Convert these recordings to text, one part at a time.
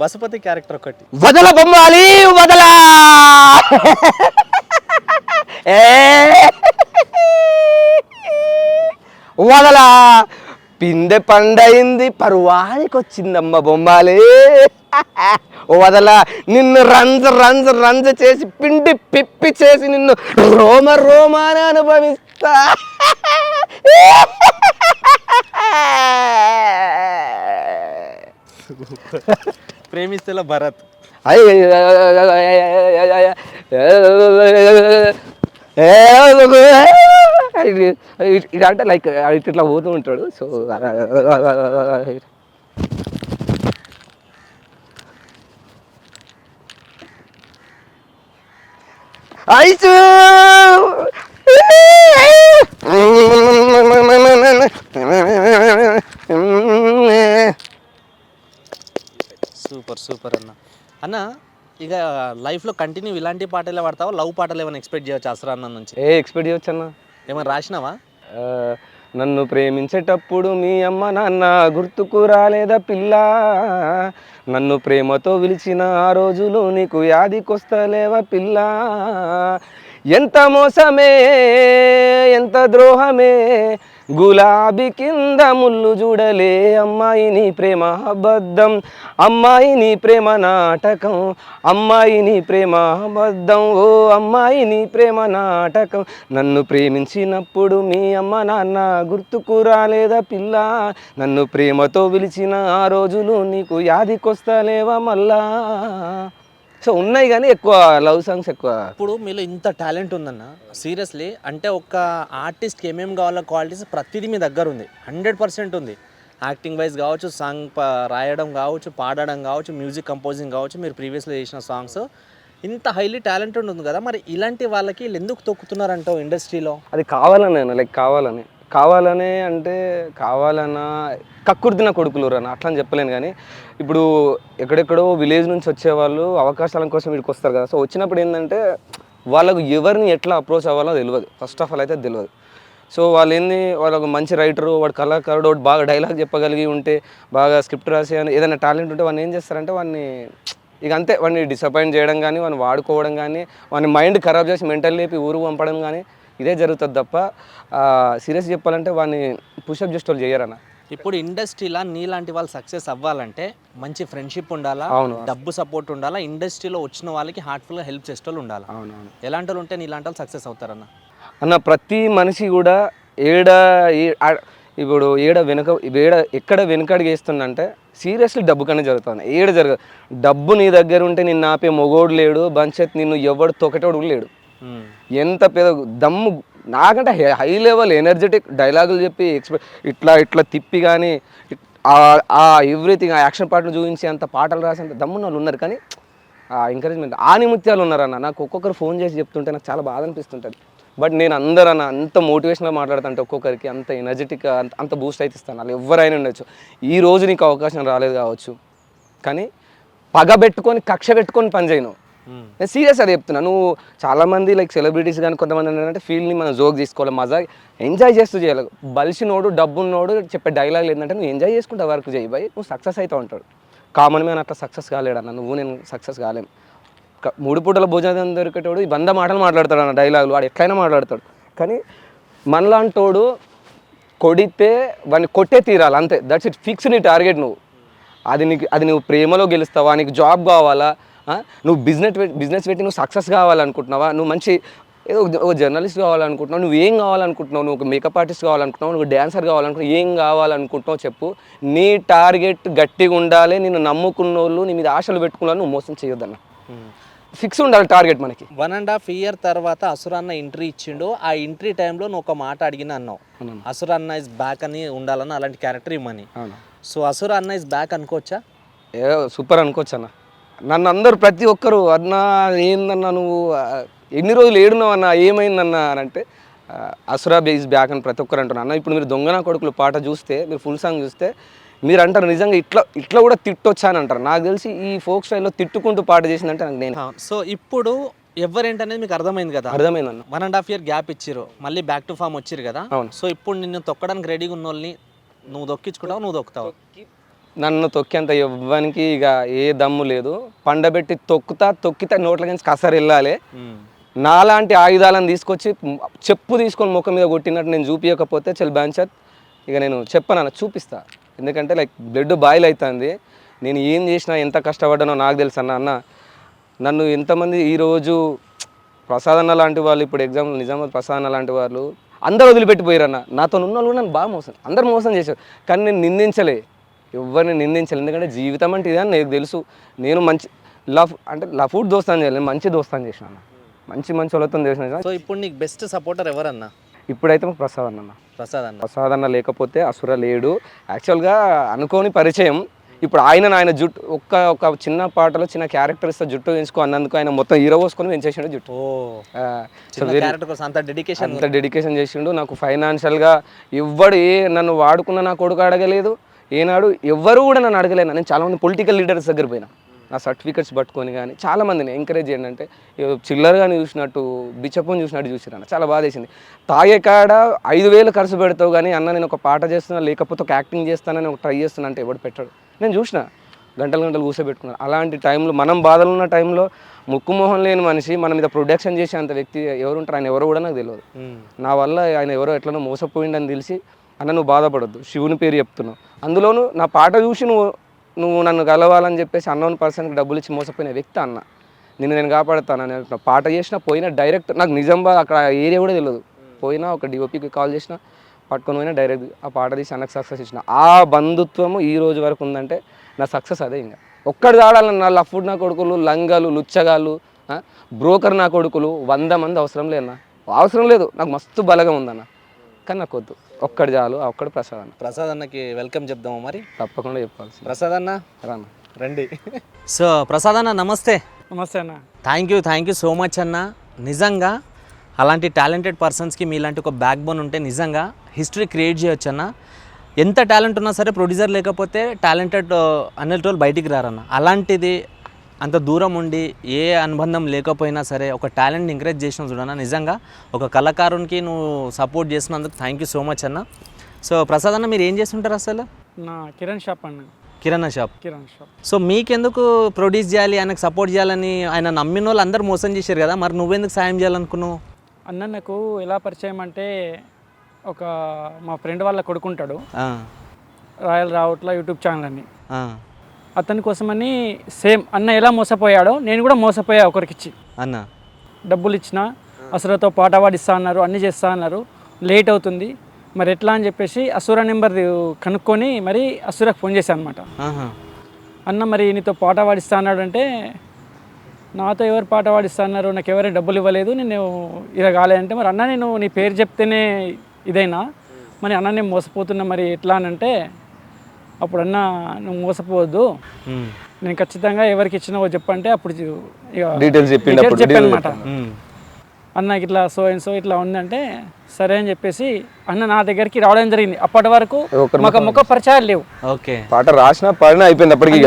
బసుపతి character ఒకటి. వదల బొమ్మాలి వదలా. ఏ. వదలా. పిందె పండయింది పరువానికి వచ్చిందమ్మ బొమ్మాలి వదల. నిన్ను రంజ రంజ రంజ చేసి పిండి పిప్పి చేసి నిన్ను రోమ రోమాన అనుభవిస్తా. ప్రేమిస్తల భరత్ ఇది అంటే లైక్ ఇట్లా పోతూ ఉంటాడు సో ఐసు సూపర్ సూపర్ అన్న. అన్న ఇక లైఫ్లో కంటిన్యూ ఇలాంటి పాటలే పడతావా? లవ్ పాటలు ఏమైనా ఎక్స్పెక్ట్ చేయవచ్చు అసలు అన్న నుంచి? ఏ ఎక్స్పెక్ట్ చేయొచ్చు అన్న? ఏమైనా రాసినావా? నన్ను ప్రేమించేటప్పుడు మీ అమ్మ నాన్న గుర్తుకు రాలేదా పిల్ల? నన్ను ప్రేమతో పిలిచిన ఆ రోజులు నీకు యాదికొస్తలేవా పిల్ల? ఎంత మోసమే ఎంత ద్రోహమే గులాబీ కింద ముళ్ళు చూడలే అమ్మాయి నీ ప్రేమ అబద్ధం అమ్మాయి నీ ప్రేమ నాటకం అమ్మాయిని ప్రేమ అబద్ధం ఓ అమ్మాయి నీ ప్రేమ నాటకం. నన్ను ప్రేమించినప్పుడు మీ అమ్మ నాన్న గుర్తుకు రాలేదా పిల్ల? నన్ను ప్రేమతో పిలిచిన ఆ రోజులు నీకు యాదికొస్తలేవా మళ్ళా? సో ఉన్నాయి కానీ ఎక్కువ లవ్ సాంగ్స్ ఎక్కువ. ఇప్పుడు మీలో ఇంత టాలెంట్ ఉందన్న సీరియస్లీ అంటే ఒక ఆర్టిస్ట్కి ఏమేమి కావాలో క్వాలిటీస్ ప్రతిదీ మీ దగ్గర ఉంది. హండ్రెడ్ పర్సెంట్ ఉంది. యాక్టింగ్ వైజ్ కావచ్చు సాంగ్ రాయడం కావచ్చు పాడడం కావచ్చు మ్యూజిక్ కంపోజింగ్ కావచ్చు మీరు ప్రీవియస్లో చేసిన సాంగ్స్. ఇంత హైలీ టాలెంటెడ్ ఉంది కదా మరి ఇలాంటి వాళ్ళకి వీళ్ళు ఎందుకు తొక్కుతున్నారంటావు ఇండస్ట్రీలో? అది కావాలని లైక్ కావాలని. కావాలనే అంటే కావాలన్నా కక్కుర్తిన కొడుకులు అని అట్లా అని చెప్పలేను కానీ ఇప్పుడు ఎక్కడెక్కడో విలేజ్ నుంచి వచ్చేవాళ్ళు అవకాశాల కోసం వీడికి వస్తారు కదా. సో వచ్చినప్పుడు ఏంటంటే వాళ్ళకు ఎవరిని ఎట్లా అప్రోచ్ అవ్వాలో తెలియదు ఫస్ట్ ఆఫ్ ఆల్ అయితే తెలియదు సో వాళ్ళు ఏంది వాళ్ళకు మంచి రైటరు వాడు కళాకారుడు వాడు బాగా డైలాగ్ చెప్పగలిగి ఉంటే బాగా స్క్రిప్ట్ రాసి అని ఏదైనా టాలెంట్ ఉంటే వాడిని ఏం చేస్తారంటే వాడిని ఇక అంతే వాడిని డిసప్పాయింట్ చేయడం కానీ వాడిని వాడుకోవడం కానీ వాడిని మైండ్ ఖరాబ్ చేసి మెంటల్ లేపి ఊరు పంపడం కానీ ఇదే జరుగుతుంది తప్ప సీరియస్ చెప్పాలంటే వాడిని పుషప్ చేసేటోళ్ళు చేయరన్న. ఇప్పుడు ఇండస్ట్రీలో నీలాంటి వాళ్ళు సక్సెస్ అవ్వాలంటే మంచి ఫ్రెండ్షిప్ ఉండాలా అవును. డబ్బు సపోర్ట్ ఉండాలా ఇండస్ట్రీలో వచ్చిన వాళ్ళకి హార్ట్ఫుల్గా హెల్ప్ చేసే వాళ్ళు ఉండాలా? అవునవును ఎలాంటి వాళ్ళు ఉంటే నీలాంటి వాళ్ళు సక్సెస్ అవుతారన్న? అన్న ప్రతి మనిషి కూడా ఏడ ఏ- ఆ- ఇప్పుడు ఏడ వెనుక ఏడ ఎక్కడ వెనుకడికి వేస్తుందంటే సీరియస్లీ డబ్బు కన్నా జరుగుతుంది. ఏడ జరగదు డబ్బు నీ దగ్గర ఉంటే నిన్ను ఆపే మొగోడు లేడు బంచెత్ నిన్ను ఎవడు తొకటోడు కూడా లేడు. ఎంత పెద్ద దమ్ము నాకంటే హై లెవెల్ ఎనర్జెటిక్ డైలాగులు చెప్పి ఎక్స్పెక్ట్ ఇట్లా ఇట్లా తిప్పి కానీ ఆ ఎవ్రీథింగ్ ఆ యాక్షన్ పాటలు చూపించి అంత పాటలు రాసేంత దమ్మున్న వాళ్ళు ఉన్నారు. కానీ ఆ ఎంకరేజ్మెంట్ ఆనిముత్యాలు నిమిత్యాలు ఉన్నారన్న. నాకు ఒక్కొక్కరు ఫోన్ చేసి చెప్తుంటే నాకు చాలా బాధ అనిపిస్తుంటుంది. బట్ నేను అందరన్న అంత మోటివేషన్గా మాట్లాడుతుంటే ఒక్కొక్కరికి అంత ఎనర్జెటిక్ అంత అంత బూస్ట్ అయితే ఇస్తాను. వాళ్ళు ఎవరైనా ఉండొచ్చు. ఈ రోజు నీకు అవకాశం రాలేదు కావచ్చు. కానీ పగ పెట్టుకొని కక్ష పెట్టుకొని పని చేయను Hmm. నేను సీరియస్ చెప్తున్నా. నువ్వు చాలామంది లైక్ సెలబ్రిటీస్ కానీ కొంతమంది ఏంటంటే ఫీల్ని మనం జోక్ తీసుకోవాలి మజా ఎంజాయ్ చేస్తూ చేయాలి. బలిసినోడు డబ్బున్నోడు చెప్పే డైలాగ్ ఏంటంటే నువ్వు ఎంజాయ్ చేసుకుంటే వర్క్ చేయి బాయ్ నువ్వు సక్సెస్ అయితే ఉంటాడు. కామన్ మ్యాన్ అట్లా సక్సెస్ కాలేడన్న నువ్వు నేను సక్సెస్ కాలేం. మూడు పూటల భోజనం దొరికేటోడు వంద మాటలు మాట్లాడతాడు అన్న డైలాగులు వాడు ఎట్లయినా మాట్లాడతాడు. కానీ మనలాంటోడు కొడితే వాడిని కొట్టే తీరాలి అంతే. దట్స్ ఇట్ ఫిక్స్ నీ టార్గెట్ నువ్వు. అది నీకు అది నువ్వు ప్రేమలో గెలుస్తావా నీకు జాబ్ కావాలా నువ్వు బిజినెస్ బిజినెస్ పెట్టి నువ్వు సక్సెస్ కావాలనుకుంటున్నావా? నువ్వు మంచి ఏదో ఒక- జర్నలిస్ట్ కావాలనుకుంటున్నావు నువ్వు ఏం కావాలనుకుంటున్నావు? నువ్వు ఒక మేకప్ ఆర్టిస్ట్ కావాలనుకుంటున్నావు నువ్వు డ్యాన్సర్ కావాలనుకుంటున్నావు ఏం కావాలనుకుంటున్నావు చెప్పు. నీ టార్గెట్ గట్టిగా ఉండాలి నేను నమ్ముకున్న వాళ్ళు నీ మీద ఆశలు పెట్టుకున్నా నువ్వు మోసం చేయొద్దన్న. ఫిక్స్ ఉండాలి టార్గెట్ మనకి. వన్ అండ్ హాఫ్ ఇయర్ తర్వాత అసురన్న ఎంట్రీ ఇచ్చిండు. ఆ ఎంట్రీ టైంలో నువ్వు ఒక మాట అడిగిన అన్నావు. అసురన్న ఇస్ బ్యాక్ అని ఉండాలని అలాంటి క్యారెక్టర్ ఇవ్వమని అవును. సో అసుర అన్న ఇస్ బ్యాక్ అనుకోవచ్చా? ఏ సూపర్ అనుకోవచ్చు అన్న నన్ను అందరు ప్రతి ఒక్కరు అన్నా ఏందన్నా నువ్వు ఎన్ని రోజులు ఏడున్నావు అన్న ఏమైందన్నా? అని అంటే అసురా బేస్ బ్యాక్ అని ప్రతి ఒక్కరు అంటున్నారు. అన్న ఇప్పుడు మీరు దొంగన కొడుకులు పాట చూస్తే మీరు ఫుల్ సాంగ్ చూస్తే మీరు అంటారు నిజంగా ఇట్లా ఇట్లా కూడా తిట్టొచ్చా అని అంటారు. నాకు తెలిసి ఈ ఫోక్ స్టైల్లో తిట్టుకుంటూ పాట చేసిందంటే నాకు నేను. సో ఇప్పుడు ఎవరేంటనేది మీకు అర్థమైంది కదా? అర్థమైందన్న one and half year gap ఇచ్చిర్రు. మళ్ళీ బ్యాక్ టు ఫామ్ వచ్చిర్రు కదా? అవును. సో ఇప్పుడు నిన్ను తొక్కడానికి రెడీగా ఉన్న వాళ్ళని నువ్వు దొక్కించుకుంటావు నువ్వు దొక్కుతావు నన్ను తొక్కేంత ఇవ్వడానికి ఇక ఏ దమ్ము లేదు. పండబెట్టి తొక్కుతా తొక్కితే నోట్ల నుంచి కసరు వెళ్ళాలి. నాలాంటి ఆయుధాలను తీసుకొచ్చి చెప్పు తీసుకొని ముఖం మీద కొట్టినట్టు నేను చూపించకపోతే చల్ బాంచత్ ఇక నేను చెప్పను చూపిస్తా. ఎందుకంటే లైక్ బ్లడ్ బాయిల్ అవుతుంది నేను ఏం చేసినా ఎంత కష్టపడ్డానో నాకు తెలుసు అన్న అన్న నన్ను ఎంతమంది ఈరోజు ప్రసాద్ అన్న లాంటి వాళ్ళు ఇప్పుడు ఎగ్జాంపుల్ నిజామాబాద్ ప్రసాద్ అన్న లాంటి వాళ్ళు అందరూ వదిలిపెట్టిపోయారు అన్న నాతో ఉన్న వాళ్ళు నన్ను బాగా మోసం అందరు మోసం చేశారు. కానీ నేను నిందించలే. ఎవరిని నిందించలే ఎందుకంటే జీవితం అంటే ఇదే అని నాకు తెలుసు. నేను మంచి లవ్ అంటే లఫూడ్ దోస్తాను చేయలేదు మంచి దోస్తాను చేసిన అన్న. మంచి మంచి వాళ్ళతో చేసిన సో ఇప్పుడు నీకు బెస్ట్ సపోర్టర్ ఎవరన్నా? ఇప్పుడైతే మాకు ప్రసాద్ అన్న ప్రసాద్ అన్న. ప్రసాద్ అన్న లేకపోతే అసుర లేడు. యాక్చువల్గా అనుకోని పరిచయం. ఇప్పుడు ఆయన ఆయన జుట్టు ఒక్క ఒక చిన్న పాటలో చిన్న క్యారెక్టర్ ఇస్తే జుట్టు పెంచుకో అన్నందుకు ఆయన మొత్తం హీరో పోసుకొని పెంచేసిండు జుట్టు. అంత డెడికేషన్ అంత డెడికేషన్ చేసిండు. నాకు ఫైనాన్షియల్గా ఎవ్వడు ఏ నన్ను వాడుకున్న నా కొడుకు అడగలేదు. ఏనాడు ఎవ్వరు కూడా నన్ను అడగలేదు. నేను చాలామంది పొలిటికల్ లీడర్స్ దగ్గర పోయినా. నా సర్టిఫికెట్స్ పట్టుకొని కానీ చాలా మందిని ఎంకరేజ్ చేయండి అంటే చిల్లరగాని చూసినట్టు బిచ్చప్పని చూసినట్టు చూసిరన్న. చాలా బాధ వేసింది తాగే కాడ ఐదు వేలు ఖర్చు పెడతావు కానీ అన్న నేను ఒక పాట చేస్తున్నా లేకపోతే ఒక యాక్టింగ్ చేస్తానని ఒక ట్రై చేస్తున్నా అంటే ఎవడు పెట్టాడు. నేను చూసిన. గంటలు గంటలు కూర్చోబెట్టుకున్నాను అలాంటి టైంలో మనం బాధలు ఉన్న టైంలో ముక్కు మొహం లేని మనిషి మన మీద ప్రొడక్షన్ చేసే అంత వ్యక్తి ఎవరు ఉంటారు ఆయన ఎవరో కూడా నాకు తెలియదు నా వల్ల ఆయన ఎవరో ఎట్లనో మోసపోయిండని తెలిసి అన్న నువ్వు బాధపడద్దు. శివుని పేరు చెప్తున్నావు. అందులోనూ నా పాట చూసి నువ్వు నువ్వు నన్ను కలవాలని చెప్పేసి అన్నోన్ పర్సన్కి డబ్బులు ఇచ్చి మోసపోయిన వ్యక్తి అన్న. నిన్ను నేను కాపాడుతాను అని పాట చేసిన పోయినా డైరెక్ట్ నాకు నిజామాబాద్ అక్కడ ఏరియా కూడా తెలియదు పోయినా ఒక డిఓపికి కాల్ చేసిన పట్టుకొని పోయినా డైరెక్ట్ ఆ పాట తీసి అన్నకు సక్సెస్ ఇచ్చిన. ఆ బంధుత్వము ఈ రోజు వరకు ఉందంటే నా సక్సెస్ అదే ఇంకా. ఒక్కడు దాడాలన్న నా లఫ్డ్ నా కొడుకులు లంగాలు లుచ్చగాళ్ళు బ్రోకర్ నా కొడుకులు వంద మంది అవసరం లేదన్న. అవసరం లేదు. నాకు మస్తు బలగా ఉందన్న. కానీ నాకు వద్దు. ఒక్కడు చాలు ఆ ఒక్కడు ప్రసాద్ అన్న. ప్రసాద్ అన్నకి వెల్కమ్ చెప్దామా మరి. తప్పకుండా చెప్పాల్సి ప్రసాద్ అన్న? రాన్న. రండి. సో ప్రసాద్ అన్న నమస్తే. నమస్తే అన్న. Thank you thank you so much అన్న. నిజంగా అలాంటి టాలెంటెడ్ పర్సన్స్కి మీలాంటి ఒక బ్యాక్ బోన్ ఉంటే నిజంగా హిస్టరీ క్రియేట్ చేయొచ్చు అన్న. ఎంత టాలెంట్ ఉన్నా సరే ప్రొడ్యూసర్ లేకపోతే టాలెంటెడ్ అనేటోళ్ళు బయటికి రారన్న. అలాంటిది అంత దూరం ఉండి ఏ అనుబంధం లేకపోయినా సరే ఒక టాలెంట్ ఎంకరేజ్ చేసిన చూడన్న నిజంగా ఒక కళాకారునికి నువ్వు సపోర్ట్ చేసినందుకు థ్యాంక్ యూ సో మచ్ అన్న. సో ప్రసాద్ అన్న మీరు ఏం చేస్తుంటారు అసలు? నా కిరణ్ షాప్ అన్న kirana shop. Kiran shop. So మీకెందుకు ప్రొడ్యూస్ చేయాలి ఆయనకు సపోర్ట్ చేయాలని ఆయన నమ్మిన వాళ్ళు అందరూ మోసం చేశారు కదా మరి నువ్వెందుకు సాయం చేయాలనుకున్నావు? అన్న నాకు ఎలా పరిచయం అంటే ఒక మా ఫ్రెండ్ వాళ్ళ కొడుకుంటాడు రాయల్ రావుట్ల యూట్యూబ్ ఛానల్ అని. అతని కోసమని సేమ్ అన్న ఎలా మోసపోయాడో నేను కూడా మోసపోయా ఒకరికిచ్చి. అన్న. డబ్బులు ఇచ్చిన అసురతో పాట పాడిస్తా అన్నారు అన్నీ చేస్తా అన్నారు. లేట్ అవుతుంది. మరి ఎట్లా అని చెప్పేసి అసుర నెంబర్ కనుక్కొని మరి అసురకు ఫోన్ చేశాను అనమాట అన్న మరి నీతో పాట పాడిస్తా అన్నాడు అంటే నాతో ఎవరు పాట పాడిస్తా అన్నారు? నాకు ఎవరు డబ్బులు ఇవ్వలేదు. నేను ఇలా కాలేదంటే మరి అన్న నేను నీ పేరు చెప్తేనే ఇదైనా. మరి అన్న నేను మోసపోతున్నా మరి ఎట్లా అని అంటే అప్పుడు అన్న నువ్వు మోసపోవద్దు. నేను ఖచ్చితంగా ఎవరికి ఇచ్చినావో చెప్పంటే అప్పుడు ఇక డీటెయిల్స్ చెప్పిండు details అప్పుడు, చెప్పాను details అనమాట ఉమ్, అన్నకి ఇట్లా సో అండ్ సో ఇట్లా ఉందంటే సరే అని చెప్పేసి అన్న నా దగ్గరికి రావడం జరిగింది. అప్పటి వరకు మాకు ముఖ పరిచయాలు లేవు. ఓకే. పాట రాసిన పాడిన అయిపోయింది అప్పటికి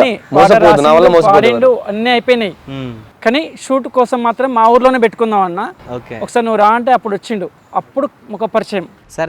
పాడిండు అన్నీ అయిపోయినాయి. కానీ షూట్ కోసం మాత్రం మా ఊర్లోనే పెట్టుకుందాం అన్న. ఓకే. ఒకసారి నువ్వు రా అంటే అప్పుడు వచ్చిండు. అప్పుడు ముఖ పరిచయం. సరే